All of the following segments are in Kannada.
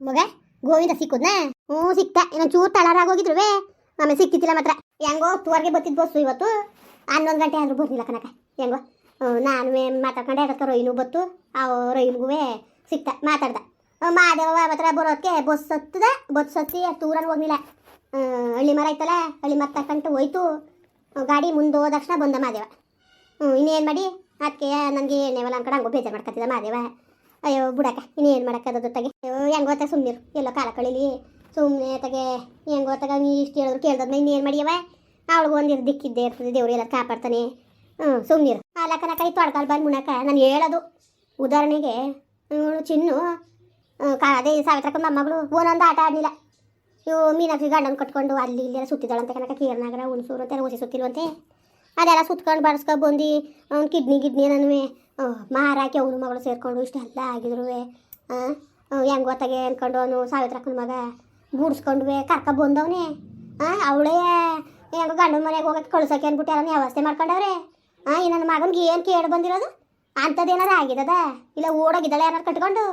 ಮಗ, ಗೋವಿಂದ ಸಿಕ್ಕುದ್ನ? ಹ್ಞೂ, ಸಿಕ್ತ. ಇನ್ನೊಂದು ಚೂರು ತಳರಾಗೋಗಿದ್ರುವೆ ಆಮೇಲೆ ಸಿಕ್ತಿದ್ದಿಲ್ಲ ಮಾತ್ರ. ಹೆಂಗೋ ತೋರ್ಗೆ ಬತ್ತಿದ್ದು ಬಸ್ಸು ಇವತ್ತು. ಹನ್ನೊಂದು ಗಂಟೆ ಆದರೂ ಬರ್ಲಿಲ್ಲ ಕನಕ ಹೆಂಗೋ. ನಾನು ಮಾತಾಡ್ಕೊಂಡೆ, ಅದಕ್ಕೆ ರೊಯ್ನು ಬತ್ತು. ಆ ರೊಯ್ನಿಗೂ ಸಿಕ್ತ, ಮಾತಾಡ್ದ. ಮಾದೇವ ಮಾತ್ರ ಬರೋದಕ್ಕೆ ಬಸ್ ಹತ್ತದ. ಬಸ್ ಹತ್ತಿ ತೂರಲ್ಲಿ ಹೋಗಿಲ್ಲ ಹಳ್ಳಿ ಮರ ಐತಲ್ಲ, ಹಳ್ಳಿ ಮರ ತಕ್ಕಂಟು ಹೋಯ್ತು. ಗಾಡಿ ಮುಂದೆ ಹೋದ ತಕ್ಷಣ ಬಂದ ಮಾದೇವ. ಹ್ಞೂ, ಇನ್ನೇನು ಮಾಡಿ? ಅದಕ್ಕೆ ನನಗೆ ಎಣ್ಣೆವಲ್ಲ ಅನ್ಕೊಂಡು ಹಂಗೋ ಬೇಜಾರು ಮಾಡ್ಕೊತಿದ್ದ ಮಾದೇವ. ಅಯ್ಯೋ, ಬಿಡಕ್ಕ ಇನ್ನೇನು ಮಾಡೋಕ್ಕದ ಜೊತೆಗೆ ಅಯ್ಯೋ ಗೊತ್ತಾಗ ಗೊತ್ತಾ ಸುಮ್ಮನಿರು ಎಲ್ಲೋ ಕಾಲ ಕಳೀಲಿ. ಸುಮ್ಮನೆ ತಗೆ, ಹೆಂಗ್ ಗೊತ್ತಾಗ ನೀ ಇಷ್ಟು ಹೇಳಿದ್ರು ಕೇಳ್ದದ್ನ ಇನ್ನೇನು ಮಾಡಿಯವ? ಅವಳಿಗೆ ಒಂದಿರು ದಿಕ್ಕಿದ್ದೇ ಇರ್ತದೆ, ದೇವ್ರು ಎಲ್ಲ ಕಾಪಾಡ್ತಾನೆ. ಹ್ಞೂ ಸುಮ್ಮನಿರು ಆ ಲೆಕ್ಕನ ಕೈ ತೊಡ್ಕಾಲ ಬಂದು ಮುಣಕ ನಾನು ಹೇಳೋದು. ಉದಾಹರಣೆಗೆ ಚಿನ್ನು ಅದೇ ಸಾವಿತ್ರಕ್ಕ ಮೊಮ್ಮಗಳು ಒಂದೊಂದು ಆಟ ಆಡಲಿಲ್ಲ. ಇವು ಮೀನಾಕ್ಷಿ ಗಂಡನ ಕಟ್ಕೊಂಡು ಅಲ್ಲಿ ಇಲ್ಲೆಲ್ಲ ಸುತ್ತಿದ್ದಾಳಂತೆ ಕನಕ ಕೀರ್ನಾಗರ, ಹುಣಸೂರು ಅಂತ ಓಸಿ ಸುತ್ತಿಲ್ವಂತೆ. ಅದೆಲ್ಲ ಸುತ್ಕೊಂಡು ಬಡಿಸ್ಕೊಂಡು ಬಂದು, ಅವ್ನು ಕಿಡ್ನಿ ಗಿಡ್ನಿ ನನವೆ ಮಾರಾಕಿ ಅವನು ಮಗಳು ಸೇರಿಕೊಂಡು ಇಷ್ಟೆಲ್ಲ ಆಗಿದ್ರು ಹೆಂಗೆ ಗೊತ್ತಾಗೆ ಅನ್ಕೊಂಡು ಅವನು ಸಾವಿತ್ರಕ್ಕನ ಮಗ ಗೂಡಿಸ್ಕೊಂಡ್ವೆ, ಕರ್ಕ ಬಂದವನೇ. ಅವಳೇ ಹೆಂಗೋ ಗಂಡನ ಮನೆಗೆ ಹೋಗಕ್ಕೆ ಕಳ್ಸೋಕೆ ಅಂದ್ಬಿಟ್ಟು ಯಾರನ್ನ ವ್ಯವಸ್ಥೆ ಮಾಡ್ಕೊಂಡವ್ರೆ. ಹಾಂ ಈ ನನ್ನ ಮಗನಿಗೆ ಏನು ಕೇಳಿ ಬಂದಿರೋದು? ಅಂಥದ್ದೇನಾರು ಆಗಿದದ? ಇಲ್ಲ ಓಡೋಗಿದ್ದಾಳೆ ಯಾರು ಕಟ್ಕೊಂಡು?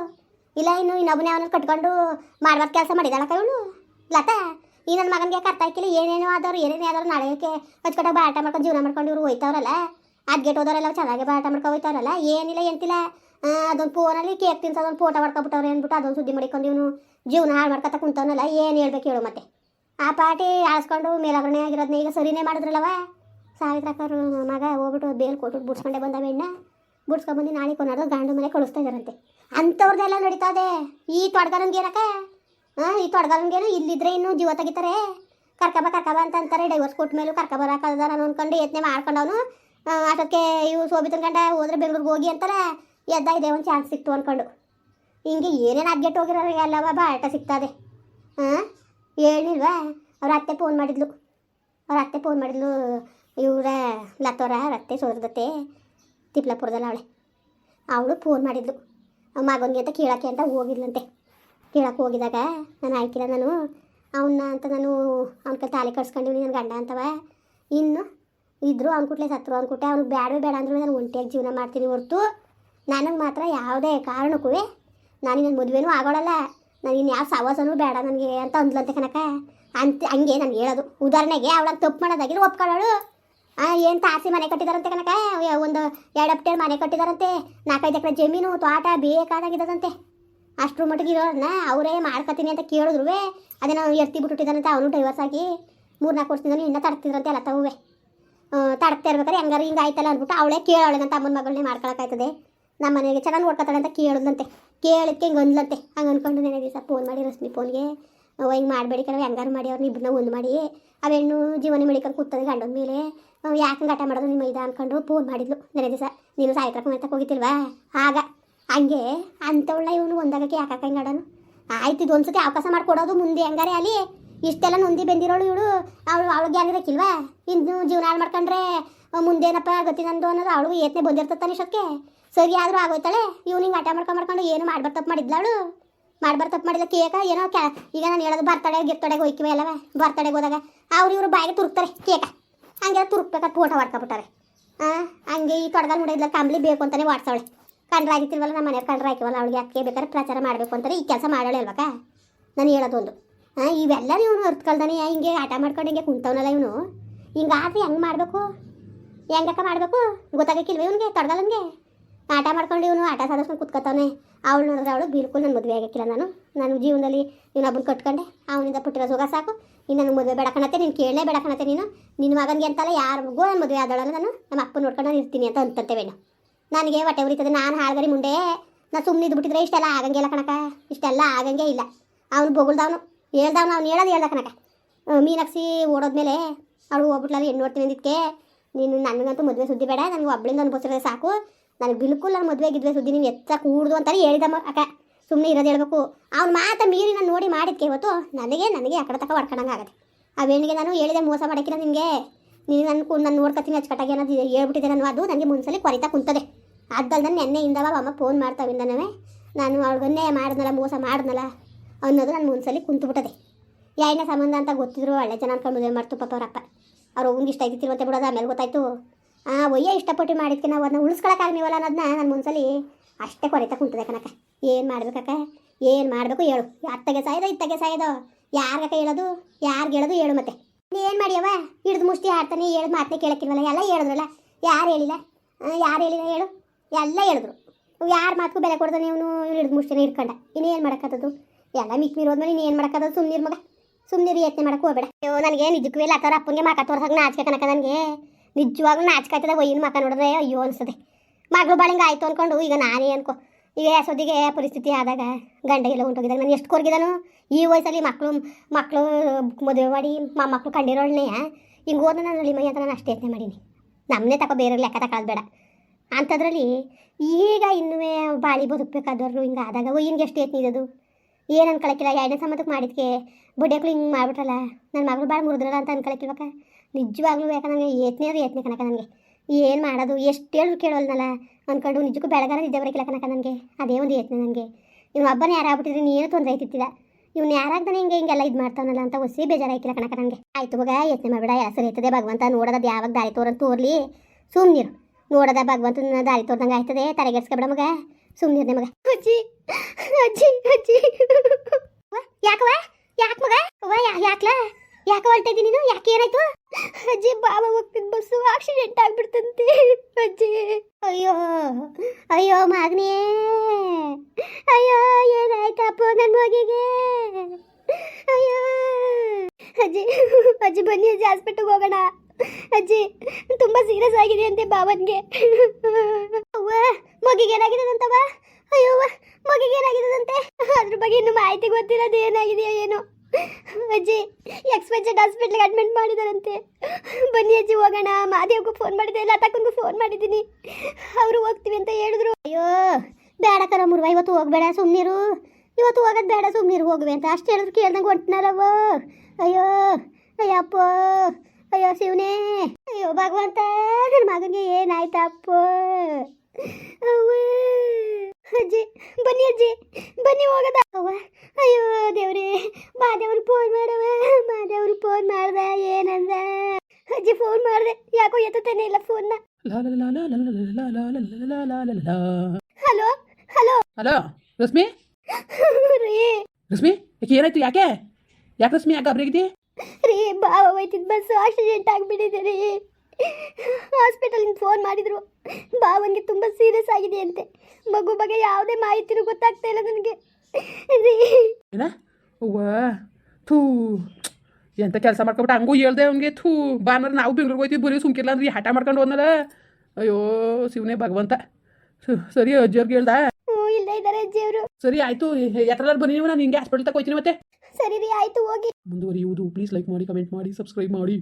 ಇಲ್ಲ ಇನ್ನು ಇನ್ನೊಬ್ಬನೇ ಅವನ ಕಟ್ಕೊಂಡು ಮಾಡ್ಬಾರ್ದು ಕೆಲಸ ಮಾಡಿದಾಳ ಇವಳು? ಲತಾ, ಈ ನನ್ನ ಮಗನಿಗೆ ಕರ್ತ ಹಾಕಿಲ್ಲ, ಏನೇನೋ ಆದವ್ರು, ಏನೇನೇ ಆದವ್ರು ನಾಳೆಗೆ ಹಚ್ಕೊಟ್ಟಾಗ ಬಾಟ ಮಾಡ್ಕೊಂಡು ಜೀವನ ಮಾಡ್ಕೊಂಡು ಇವ್ರು ಹೋಯ್ತವ್ರಲ್ಲ. ಅದು ಗೇಟ್ ಹೋದವರೆಲ್ಲ ಚೆನ್ನಾಗಿ ಬಾಟ ಮಾಡ್ಕೊ ಹೋಯ್ತಾರಲ್ಲ? ಏನಿಲ್ಲ, ಎಂತಿಲ್ಲ. ಅದೊಂದು ಫೋನಲ್ಲಿ ಕೇಕ್ ತಿನ್ಸೋದೊಂದು ಫೋಟೋ ಮಾಡ್ಕೊಬಿಟ್ಟವ್ರೆ ಅಂದ್ಬಿಟ್ಟು ಅದೊಂದು ಸುದ್ದಿ ಮಾಡಿಕೊಂಡು ಇವನು ಜೀವನ ಹಾಳು ಮಾಡ್ಕೊತ ಕುಂತವನಲ್ಲ, ಏನು ಹೇಳ್ಬೇಕು ಹೇಳು ಮತ್ತೆ? ಆ ಪಾರ್ಟಿ ಆಳಿಸ್ಕೊಂಡು ಮೇಲಾಗರಣೆ ಆಗಿರೋದನ್ನ ಈಗ ಸರಿನೇ ಮಾಡಿದ್ರಲ್ಲವ? ಸಾವಿತ್ರಕ್ಕರು ಮಗ ಹೋಗ್ಬಿಟ್ಟು ಬೇಲ್ ಕೊಟ್ಟು ಬಿಡ್ಸ್ಕೊಂಡೆ ಬಂದ ಬೆಣ್ಣ ಬಿಡ್ಸ್ಕೊಂಬಂದು ನಾಳೆ ಕೊನಾದ್ರು ಗಂಡು ಮನೆ ಕಳಿಸ್ತಾ ಇದಾರಂತೆ ಅಂಥವ್ರದ್ದೆಲ್ಲ ನಡೀತಾ ಇದೆ. ಈ ತೊಡ್ಗರಂಗೆ ಏನಕ್ಕ? ಹಾಂ ಈ ತೊಡ್ಗರಂಗೇನು ಇಲ್ಲಿದ್ರೆ ಇನ್ನೂ ಜೀವ ತೆಗಿತಾರೆ? ಕರ್ಕಬ ಕರ್ಕಬ ಅಂತ ಅಂತಾರೆ. ಡೈವರ್ಸ್ ಕೊಟ್ಟ ಮೇಲೂ ಕರ್ಕಬರ ಕಳ್ದಾರ ಅನ್ಕೊಂಡು ಯತ್ನೆ ಮಾಡ್ಕೊಂಡವನು. ಅದಕ್ಕೆ ಇವು ಸೋಬಿತನ ಗಂಡ ಹೋದ್ರೆ ಬೆಂಗ್ಳೂರಿಗೆ ಹೋಗಿ ಅಂತಾರೆ ಎದ್ದ ಇದೆ ಒಂದು ಚಾನ್ಸ್ ಸಿಕ್ತು ಅನ್ಕೊಂಡು. ಹಿಂಗೆ ಏನೇನು ಅಡ್ಗೆಟ್ ಎಲ್ಲ ಬಾಬಾ, ಆಟ ಸಿಗ್ತದೆ. ಹಾಂ ಹೇಳಿಲ್ವಾ ಅವ್ರ ಅತ್ತೆ ಫೋನ್ ಮಾಡಿದ್ಲು. ಅವ್ರ ಅತ್ತೆ ಫೋನ್ ಮಾಡಿದ್ಲು, ಇವರ ಲತ್ತೋರ ಅವ್ರ ಅತ್ತೆ ಸೋದರದತ್ತೆ, ತಿಪ್ಲಾಪುರದಲ್ಲಿ ಅವಳೆ. ಅವಳು ಫೋನ್ ಮಾಡಿದ್ಲು. ಮಗನಿಗೆ ಅಂತ ಕೇಳೋಕ್ಕೆ ಅಂತ ಹೋಗಿದ್ಲಂತೆ. ಕೇಳೋಕೆ ಹೋಗಿದಾಗ ನಾನು ಆಯ್ಕಿಲ್ಲ, ನಾನು ಅವನ್ನ ಅಂತ ನಾನು ಅವ್ನ ತಾಲಿ ಕಟ್ಸ್ಕೊಂಡಿವ್ನಿ, ನನ್ನ ಗಂಡ ಅಂತವ. ಇನ್ನು ಇದ್ರು ಅವ್ನ ಕುಟ್ಲೆ ಸತ್ರು ಅಂದ್ಕೊಟ್ಟೆ ಅವ್ನಿಗೆ ಬೇಡವೇ ಬೇಡ ಅಂದ್ರೂ ನಾನು ಒಂಟಿಯಾಗಿ ಜೀವನ ಮಾಡ್ತೀನಿ ಹೊರತು. ನನಗೆ ಮಾತ್ರ ಯಾವುದೇ ಕಾರಣಕ್ಕೂ ನಾನು ನನ್ನ ಮದುವೆನೂ ಆಗೋಳಲ್ಲ. ನಾನು ಇನ್ನು ಯಾವ ಸವಾಸನೂ ಬೇಡ ನನಗೆ ಅಂತ ಅಂದ್ಲಂತೆ ಕನಕ ಅಂತ ಹಂಗೆ ನಾನು ಹೇಳೋದು. ಉದಾಹರಣೆಗೆ ಅವಳಂಗೆ ತಪ್ಪು ಮಾಡೋದಾಗಿದ್ರೆ ಒಪ್ಕೊಳ್ಳೋಳು. ಏನು ತಾಸಿ ಮನೆ ಕಟ್ಟಿದಾರಂತೆ ಕನಕ ಒಂದು ಎರಡು ಅಪ್ಟೇರ್ ಮನೆ ಕಟ್ಟಿದಾರಂತೆ. ನಾಲ್ಕೈದು ಎಕರೆ ಜಮೀನು, ತೋಟ, ಬೇಕಾದಾಗಿದ್ದದಂತೆ. ಅಷ್ಟ್ರ ಮಟ್ಟಿಗೆ ಇರೋರನ್ನ ಅವರೇ ಮಾಡ್ಕೊತೀನಿ ಅಂತ ಕೇಳಿದ್ರು ಅದೇನೋ ಎತ್ತಿ ಬಿಟ್ಬಿಟ್ಟಿದ್ದಾನಂತೆ ಅವನು ಡೈವರ್ಸ್ ಆಗಿ ಮೂರು ನಾಲ್ಕು ವರ್ಷದಿಂದ ಇನ್ನೂ ತಡ್ತಿದ್ರಂತೆ ಎಲ್ಲ ತವುವೆ. ತಡ್ತಾ ಇರ್ಬೇಕಾದ್ರೆ ಹೆಂಗಾರು ಹಿಂಗೆ ಆಯ್ತಲ್ಲ ಅಂದ್ಬಿಟ್ಟು ಅವಳೇ ಕೇಳೋಳೆ ನನ್ನ ತಮ್ಮನ ಮಗಳನ್ನೇ ಮಾಡ್ಕೊಳಕ್ಕಾಯ್ತದೆ. ನಮ್ಮ ಮನೆಗೆ ಚೆನ್ನಾಗಿ ನೋಡ್ಕೊತಾಳೆ ಅಂತ ಕೇಳಿದ್ಲಂತೆ ಕೇಳಿದ್ಕೆ ಹಿಂಗೆ ಒಂದ್ಲಂತೆ ಹಂಗೆ ಅಂದ್ಕೊಂಡು ನೆನೆ ದಿವಸ ಫೋನ್ ಮಾಡಿ, ರಶ್ಮಿ ಫೋನ್ಗೆ ಹಿಂಗೆ ಮಾಡಬೇಡಿ ಕಣವ್ ಹೆಂಗಾರು ಮಾಡಿ ಅವ್ರನ್ನ ಇಬ್ಬರನ್ನ ಒಂದು ಮಾಡಿ. ಆ ಹೆಣ್ಣು ಜೀವನ ಬೆಳಿಕೊಂಡು ಕೂತದೆ ಗಂಡನ ಮೇಲೆ. ಯಾಕೆ ಆಟ ಮಾಡೋದು ನಿಮ್ಮ ಇದು? ಅಂದ್ಕೊಂಡು ಫೋನ್ ಮಾಡಿದ್ಲು. ನೆನೆ ದಿವಸ ನೀನು ಸಾಯಿತ್ರ ಮನೆ ಹೋಗಿತ್ತಿಲ್ವಾ ಆಗ, ಹಂಗೆ ಅಂಥವಳ ಇವನು ಒಂದಾಗಕ್ಕೆ ಯಾಕೆ ಹಿಂಗೆ ಆಡೋನು? ಆಯ್ತು ಇದು ಒಂದ್ಸತಿ ಅವಕಾಶ ಮಾಡಿಕೊಡೋದು ಮುಂದೆ ಹೆಂಗಾರೆ ಅಲ್ಲಿ. ಇಷ್ಟೆಲ್ಲ ನೊಂದಿ ಬೆಂದಿರೋಳು ಇವಳು. ಅವಳು ಅವಳಿಗೆ ಆಗಿರಕ್ಕಿಲ್ವಾ ಇನ್ನು ಜೀವನ ಹಾಳು ಮಾಡ್ಕೊಂಡ್ರೆ ಮುಂದೇನಪ್ಪ ಗತಿ ನಂದು ಅನ್ನೋದು ಅವಳಿಗೂ ಏತನೆ ಬಂದಿರ್ತತ್ತಾನೆ ಇಷ್ಟಕ್ಕೆ ಸರಿ ಆದರೂ ಆಗೋಯ್ತಾಳೆ. ಹಿಂಗೆ ಆಟ ಮಾಡ್ಕೊಂಡು ಮಾಡ್ಕೊಂಡು ಏನು ಮಾಡ್ಬಾರ್ದು ತಪ್ಪು ಮಾಡಿದ್ಲ ಅವಳು? ಮಾಡ್ಬಾರ್ದು ತಪ್ಪು ಮಾಡಿದ ಕೇಕ ಏನೋ ಕ್ಯಾ ಈಗ ನಾನು ಹೇಳೋದು ಬರ್ತಡೆ ಗಿರ್ತಡೆಗೆ ಹೋಯ್ಕಿವೆ ಅಲ್ಲವ? ಬರ್ತಡೆಗೆ ಹೋದಾಗ ಅವ್ರು ಇವರು ಬಾಯಿಗೆ ತುರುಕ್ತಾರೆ ಕೇಕ. ಹಂಗೆ ತುರುಕ್ಬೇಕಾದ ಫೋಟೋ ಹೊಡ್ಕೊಬಿಟ್ಟಾರೆ ಹಾಂ ಹಂಗೆ ಈ ತೊಡಗಲ್ ನೋಡಿದ್ಲ? ಕಂಬ್ಲಿ ಬೇಕು ಅಂತಾನೆ ವಾಡ್ಸವಳೆ ಕಂಡ್ರೆ ಆಗಿತ್ತಿಲ್ವಲ್ಲ ನಮ್ಮ ಮನೆಯವ್ರು ಕಂಡ್ರೆ ಹಾಕಿವಲ್ಲ, ಅವಳಿಗೆ ಅದಕ್ಕೆ ಬೇಕಾದ್ರೆ ಪ್ರಚಾರ ಮಾಡಬೇಕು ಅಂತಾರೆ ಈ ಕೆಲಸ ಮಾಡೋಳೆ ಅಲ್ವಕ್ಕ ನಾನು ಹೇಳೋದು ಒಂದು. ಹಾಂ ಇವೆಲ್ಲ ಇವನು ಅರ್ಥಕಲ್ದಾನೆ ಹಿಂಗೆ ಆಟ ಮಾಡ್ಕೊಂಡು ಹಿಂಗೆ ಕುಂತವನಲ್ಲ ಇವನು. ಹಿಂಗಾದ್ರೆ ಹೆಂಗೆ ಮಾಡಬೇಕು? ಹೆಂಗಕ್ಕ ಮಾಡಬೇಕು? ಗೊತ್ತಾಗಕ್ಕಿಲ್ವ ಇವನಿಗೆ? ತೊಡಗಲ್ಲನ್ಗೆ? ಆಟ ಮಾಡ್ಕೊಂಡು ಇವನು ಆಟ ಸಾಧಿಸ್ಕೊಂಡು ಕುತ್ಕೊತಾನೆ ಅವಳು ನೋಡಿದ್ರೆ ಅವಳು ಬಿಲ್ಕುಲ್ ನನ್ನ ಮದುವೆ ಆಗಕ್ಕಿಲ್ಲ ನಾನು. ನಾನು ಜೀವನದಲ್ಲಿ ಇವನೊಬ್ಬನ ಕಟ್ಕೊಂಡೆ. ಅವನಿಂದ ಪುಟ್ಟಿರೋ ಸುಗ ಸಾಕು. ಇನ್ನು ನನಗೆ ಮದುವೆ ಬೇಡ ಕಣತ್ತೆ. ನೀನು ಕೇಳಲೇ ಬೇಡ ಕಣತ್ತೆ ನೀನು. ನಿನ್ನ ಮಗನಿಗೆ ಅಂತಲ್ಲ ಯಾರಿಗೂ ನನ್ನ ಮದುವೆ ಆದಳಲ್ಲ ನಾನು. ನಮ್ಮ ಅಪ್ಪ ನೋಡ್ಕೊಂಡು ನಾನು ಇರ್ತೀನಿ ಅಂತ ಅಂತಂತೇವೇನು ನನಗೆ ಹೊಟ್ಟೆ ಉರಿತದೆ. ನಾನು ಹಾಳ್ಗರಿ ಮುಂದೆ ನಾನು ಸುಮ್ಮನೆ ಇದ್ಬಿಟ್ಟಿದ್ರೆ ಇಷ್ಟೆಲ್ಲ ಆಗಂಗಿಲ್ಲ ಕಣಕ ಇಷ್ಟೆಲ್ಲ ಆಗಂಗೆ ಇಲ್ಲ. ಅವನು ಬೊಗಳ್ದವನು. ಹೇಳ್ದವನು ನಾವು ಹೇಳೋದು ಹೇಳ್ದ ಕಣಕ ಮೀನಾಕ್ಷಿ ಓಡೋದ್ಮೇಲೆ ಅವಳು ಹೋಗ್ಬಿಟ್ಲಲ್ಲ ಹೆಣ್ಣು ನೋಡ್ತೀನಿ ಅಂದಿದ್ದಕ್ಕೆ ನೀನು ನನಗಂತೂ ಮದುವೆ ಸುದ್ದಿ ಬೇಡ, ನನಗೆ ಒಬ್ಳಿಂದ ಅನ್ಬೋಸಿರೋದು ಸಾಕು. ನನಗೆ ಬಿಲ್ಕುಲ್ ನನ್ನ ಮದುವೆ ಗಿದ್ವೆ ಸುದ್ದಿ ನೀನು ಎತ್ತ ಕೂಡ್ದು ಅಂತಾನೆ ಹೇಳಿದಮ್ಮ ಅಕ್ಕ. ಸುಮ್ಮನೆ ಇರೋದು ಹೇಳ್ಬೇಕು. ಅವ್ನು ಮಾತಾ ಮೀರಿ ನಾನು ನೋಡಿ ಮಾಡಿದ್ಕೆ ಇವತ್ತು, ನನಗೆ ನನಗೆ ಆ ಕಡೆ ತಕ ಆಗತ್ತೆ ಆ ಹೆಣ್ಣಿಗೆ ನಾನು ಹೇಳಿದೆ, ಮೋಸ ಮಾಡೋಕ್ಕಿಲ್ಲ ನಿನಗೆ. ನೀನು ನನ್ನ ನಾನು ನೋಡ್ಕೊತೀನಿ ಅಚ್ಚುಕಟ್ಟಾಗಿ ಅನ್ನೋದು ಹೇಳ್ಬಿಟ್ಟಿದ್ದೆ ನಾನು, ಅದು ನನಗೆ ಮುನ್ಸಲಿ ಕೊರಿತಾ ಕುಂತದೆ. ಅದಲ್ದ ನೆನ್ನೆಯಿಂದ ಅಮ್ಮ ಫೋನ್ ಮಾಡ್ತಾವಿಂದನವೇ ನಾನು ಅವಳಿಗನ್ನೇ ಮಾಡಿದ್ನಲ್ಲ, ಮೋಸ ಮಾಡಿದ್ನಲ್ಲ. ಅನ್ನೋದು ನನ್ನ ಮುನ್ಸಲಿ ಕುಂತುಬಿಟ್ಟದೆ. ಯಾಯನೇ ಸಂಬಂಧ ಅಂತ ಗೊತ್ತಿದ್ರು ಒಳ್ಳೆ ಜನ ಅನ್ಕೊಂಡು ಮದುವೆ ಮಾಡ್ತು ಪಾಪ ಅವರಪ್ಪ. ಅವ್ರು ಅವ್ನಿಗೆ ಇಷ್ಟ ಆಗಿತ್ತಿರುವಂತೆ ಬಿಡೋದು ಆಮೇಲೆ ಗೊತ್ತಾಯ್ತು. ಆ ಒಯ್ಯ ಇಷ್ಟಪಟ್ಟು ಮಾಡಿದ್ಕೆ ನಾವು ಅದನ್ನ ಉಳಿಸ್ಕೊಳಕ್ಕಾಗ್ನಿವಲ್ಲ ಅನ್ನೋದನ್ನ ನನ್ನ ಮುನ್ಸಲಿ ಅಷ್ಟೇ ಕೊರಿತಾ ಕುಂತದೆ ಕನಕ ಏನು ಮಾಡ್ಬೇಕಕ್ಕ ಏನು ಮಾಡಬೇಕು ಹೇಳು. ಅತ್ತಗೆ ಸಾಯೋದು ಇತ್ತಗೆ ಸಾಯೋದು? ಯಾರಿಗಕ್ಕ ಹೇಳೋದು? ಯಾರಿಗೆ ಹೇಳೋದು ಹೇಳು ಮತ್ತೆ. ಏನು ಮಾಡಿಯವ ಹಿಡಿದು ಮುಷ್ಟಿ ಆಡ್ತಾನೆ ಹೇಳು ಮಾತನೇ ಕೇಳಕ್ಕಿಲ್ವಲ್ಲ? ಎಲ್ಲ ಹೇಳಿದ್ರಲ್ಲ? ಯಾರು ಹೇಳಿಲ್ಲ? ಯಾರು ಹೇಳಿಲ್ಲ ಹೇಳು? ಎಲ್ಲ ಹೇಳಿದ್ರು. ಯಾರ ಮಾತು ಬೆಲೆ ಕೊಡ್ತಾನೆ ಇವನು? ಹಿಡಿದು ಮುಷ್ಟಿನ ಹಿಡ್ಕೊಂಡ. ಇನ್ನೇನು ಮಾಡೋಕ್ಕತ್ತದು ಎಲ್ಲ ಮಿಕ್ ಮೀರೋದ್ಮೇಲೆ ಏನು ಮಾಡೋಕ್ಕತ್ತದು ಸುಮ್ಮನಿರ್ ಮಗ. ಸುಮ್ಮನಿರು ಯತ್ನೆ ಮಾಡಕ್ಕೆ ಹೋಗ್ಬೇಡ. ಅಯ್ಯೋ, ನನಗೆ ನಿಜಕ್ಕೂ ಇಲ್ಲ ಥರ ಅಪ್ಪನಿಗೆ ಮಾಕ ತೋರ್ಸಕ್ಕೆ ನಾಚಿಕೆ ಕನಕ ನನಗೆ. ನಿಜವಾಗ್ಲೂ ನಾಚಿಕೆ ಆಯ್ತದ ಮಾಕ ನೋಡಿದ್ರೆ? ಅಯ್ಯೋ ಅನ್ಸದೆ ಮಗಳು ಬಾಳಿಂಗ ಆಯ್ತು ಅನ್ಕೊಂಡು, ಈಗ ನಾನೇ ಅನ್ಕೋ. ಈಗ ಸುದ್ದಿಗೆ ಪರಿಸ್ಥಿತಿ ಆದಾಗ ಗಂಡಗೆಲ್ಲ ಹೊಂಟೋಗಿದಾಗ. ನಾನು ಎಷ್ಟು ಕೊರ್ಗಿದಾನು? ಈ ವಯಸ್ಸಲ್ಲಿ ಮಕ್ಕಳು ಮಕ್ಕಳು ಮದುವೆ ಮಾಡಿ ಮಕ್ಳು ಕಂಡಿರೋಳ್ನೆಯ. ಹಿಂಗೆ ಹೋದ ನಾನು ಮೈ ಅಂತ ನಾನು ಅಷ್ಟೇ ಯತ್ನೆ ಮಾಡೀನಿ. ನಮ್ಮನ್ನೇ ತಗೋ ಬೇರೆ ಲೆಕ್ಕ ತಗೊಳ್ಳೋದು ಬೇಡ. ಅಂಥದ್ರಲ್ಲಿ ಈಗ ಇನ್ನೂ ಬಾಳಿ ಬದುಕಬೇಕಾದವ್ರು ಹಿಂಗೆ ಆದಾಗ ಒಯ್ಯಿನ್ಗೆ ಎಷ್ಟು ಯತ್ನ ಇರೋದು ಏನು ಅನ್ಕೊಳಕ್ಕಿಲ್ಲ ಎರಡನೇ ಸಂಬಂಧಕ್ಕೆ ಮಾಡಿದ್ಕೆ. ಬುಡ್ಡೆಕ್ಳು ಹಿಂಗೆ ಮಾಡ್ಬಿಟ್ರಲ್ಲ ನನ್ನ ಮಗಳು ಭಾಳ ಮುರಿದ್ರಲ್ಲ ಅಂತ ಅನ್ಕೊಳಕ್ಕಿಲ್ವಕ್ಕ ನಿಜವಾಗ್ಲೂ ಯಾಕೆ ನನಗೆ, ಏತ್ನೇ ಅದು ಯತ್ನೆ ಕಣಕ ನನಗೆ. ಏನು ಮಾಡೋದು, ಎಷ್ಟು ಹೇಳಿದ್ರು ಕೇಳೋಲ್ನಲ್ಲ. ಅಂದ್ಕೊಂಡು ನಿಜಕ್ಕೂ ಬೆಳಗಾರ ನಿದ್ದೆ ಬರೋಕಿಲ್ಲ ಕಣಕ ನನಗೆ, ಅದೇ ಒಂದು ಯತ್ನೆ ನನಗೆ. ಇವ್ನು ಹಬ್ಬನ ಯಾರಾಗ್ಬಿಟ್ಟಿದ್ರೆ ನೀನು ತೊಂದರೆ ಆಯ್ತಿತ್ತಿಲ್ಲ ಇವ್ನು ಯಾರಾಗ್ದಾನೆ ಹಿಂಗೆ ಹಿಂಗೆಲ್ಲ ಇದು ಮಾಡ್ತಾವನಲ್ಲ ಅಂತ ಹೊಸಿ ಬೇಜಾರಾಯ್ತಿಲ್ಲ ಕಣಕ ನನಗೆ. ಆಯ್ತು ಮಗ ಯತ್ನೆ ಮಾಡಬೇಡ, ಎಲ್ಲ ಸರಿ ಆಯ್ತದೆ. ಭಗವಂತ ನೋಡೋದು ಯಾವಾಗ ದಾರಿ ತೋರಂತ ತೋರ್ಲಿ. ಸುಮ್ಮನಿರು ನೋಡೋದ ಭಗವಂತನ ದಾರಿ ತೋರ್ದಂಗೆ ಆಯ್ತದೆ ತಲೆಗೆಡ್ಸ್ಕೊಬೇಡ ಮಗ. ಸುಮ್ಮನಿರ್ನೆ ಮಗ. ಅಜ್ಜಿ ಅಜ್ಜಿ ಅಜ್ಜಿ. ಯಾಕವ ಯಾಕೆ ಮಗ? ಅವ್ವ ಯಾಕ್ಲ? ಯಾಕೆ ಇದ್ದೀನಿ ನೀನು? ಯಾಕೆ ಏನಾಯ್ತು? ಅಜ್ಜಿ ಬಾಬಾ ಹೋಗ್ತಿದ್ ಬಸ್ಸು ಆಕ್ಸಿಡೆಂಟ್ ಆಗ್ಬಿಡ್ತಂತೆ. ಅಜ್ಜಿ. ಅಯ್ಯೋ ಅಯ್ಯೋ ಮಗನೇ. ಅಯ್ಯೋ, ಏನಾಯ್ತಪ್ಪ ನನ್ನ ಮಗಿಗೆ? ಅಯ್ಯೋ. ಅಜ್ಜಿ ಅಜ್ಜಿ ಬನ್ನಿ, ಅಜ್ಜಿ ಹಾಸ್ಪಿಟ್ಲಿಗೆ ಹೋಗೋಣ. ಅಜ್ಜಿ ತುಂಬಾ ಸೀರಿಯಸ್ ಆಗಿದೆ ಅಂತೆ ಬಾವನ್ಗೆ ಅವ್ವ ಮಗಿಗೆ ಏನಾಗಿದೆದಂತವ ಅಯ್ಯೋ ಅವ್ವ, ಮಗಿಗೆ ಅದ್ರ ಬಗ್ಗೆ ಇನ್ನು ಮಾಹಿತಿ ಗೊತ್ತಿರೋದು ಏನಾಗಿದೆಯೋ ಏನೋ. ಅಜ್ಜಿ ಎಕ್ಸ್ಪೆಕ್ಟೆಡ್ ಹಾಸ್ಪಿಟ್ಲಿಗೆ ಅಡ್ಮಿಟ್ ಮಾಡಿದಾರಂತೆ. ಬನ್ನಿ ಅಜ್ಜಿ ಹೋಗೋಣ. ಮಾದೇವ್ಗೂ ಫೋನ್ ಮಾಡಿದ್ದೆ ಲತಾಕನ್ಗೂ ಫೋನ್ ಮಾಡಿದ್ದೀನಿ. ಅವರು ಹೋಗ್ತೀವಿ ಅಂತ ಹೇಳಿದ್ರು. ಅಯ್ಯೋ ಬೇಡ ಕರ ಮುರುವ ಇವತ್ತು ಹೋಗ್ಬೇಡ ಸುಮ್ಮನಿರು ಇವತ್ತು ಹೋಗೋದು ಬೇಡ ಸುಮ್ಮನಿರು ಹೋಗುವೆ ಅಂತ. ಅಷ್ಟು ಹೇಳಿದ್ರು ಕೇಳ್ದಂಗೆ ಹೊಂಟ್ನಾರವ ಅಯ್ಯೋ ಅಯ್ಯಪ್ಪ. ಅಯ್ಯೋ ಶಿವನೇ ಅಯ್ಯೋ ಭಗವಂತ ನನ್ನ ಮಗನಿಗೆ ಏನಾಯ್ತಪ್ಪು ಅಜ್ಜಿ ಬನ್ನಿ ಅಜ್ಜಿ ಬನ್ನಿ ಹೋಗದ ಅವ್ವ ಅಯ್ಯೋ ದೇವ್ರೇ ಮಾದೇವ್ರು ಫೋನ್ ಮಾಡವ ಮಾದೇವ್ರು ಫೋನ್ ಮಾಡ್ದ ಏನಂದ ಅಜ್ಜಿ ಫೋನ್ ಮಾಡ್ದೆ ಯಾಕೋ ಎತ್ತುತ್ತೇನೆ ಇಲ್ಲ ಫೋನ್ನ hello hello hello Rashmi Rashmi ಏನಾಯ್ತು ಯಾಕೆ ಯಾಕೆ ರಶ್ಮಿ ಯಾಕೆ ಅಬ್ರಿಗಿದ್ದೀ ರೀ ಬಾವ ಹೋಯ್ತಿದ್ ಬಸ್ಸು ಆಕ್ಸಿಡೆಂಟ್ ಆಗಿಬಿಟ್ಟಿದೆ ರೀ. ಹಾಸ್ಪಿಟಲಿಂದ ಫೋನ್ ಮಾಡಿದರು. ಬಾವನ್ಗೆ ತುಂಬ ಸೀರಿಯಸ್ ಆಗಿದೆ ಅಂತೆ. ಮಗು ಬಗ್ಗೆ ಯಾವುದೇ ಮಾಹಿತಿನೂ ಗೊತ್ತಾಗ್ತಾ ಇಲ್ಲ ನನಗೆ. ರೀ. ಏನ? ಅವ್ವ ಥೂ. ಎಂತ ಕೆಲಸ ಮಾಡ್ಕೊಬಿಟ್ಟು ಹಂಗೂ ಹೇಳ್ದೆ ಅವ್ನಿಗೆ ಥೂ. ಬಾನರ್ ನಾವು ಬೆಂಗ್ಳೂರಿಗೆ ಹೋಯ್ತೀವಿ ಬರೀ ಸುಮ್ಕಿಲ್ಲ ಅಂದ್ರೆ ಹಠ ಮಾಡ್ಕೊಂಡು ಹೋದ್ನಲ್ಲ. ಅಯ್ಯೋ ಶಿವನೇ ಭಗವಂತ. ಸರಿ ಅಜ್ಜಿಯವ್ರಿಗೆ ಹೇಳ್ದ? ಹ್ಞೂ ಇಲ್ಲೇ ಇದ್ದಾರೆ ಅಜ್ಜಿಯವರು. ಸರಿ ಆಯಿತು. ಎತ್ತರಲ್ಲಿ ಬನ್ನಿ ನೀವು ನಾನು ಹಿಂಗೆ ಹಾಸ್ಪಿಟಲ್ ತಗೋತೀನಿ ಮತ್ತೆ. ಸರಿ ರೀ ಆಯ್ತು ಹೋಗಿ. ಮುಂದುವರಿಯುವುದು. ಪ್ಲೀಸ್ ಲೈಕ್ ಮಾಡಿ ಕಮೆಂಟ್ ಮಾಡಿ ಸಬ್ಸ್ಕ್ರೈಬ್ ಮಾಡಿ.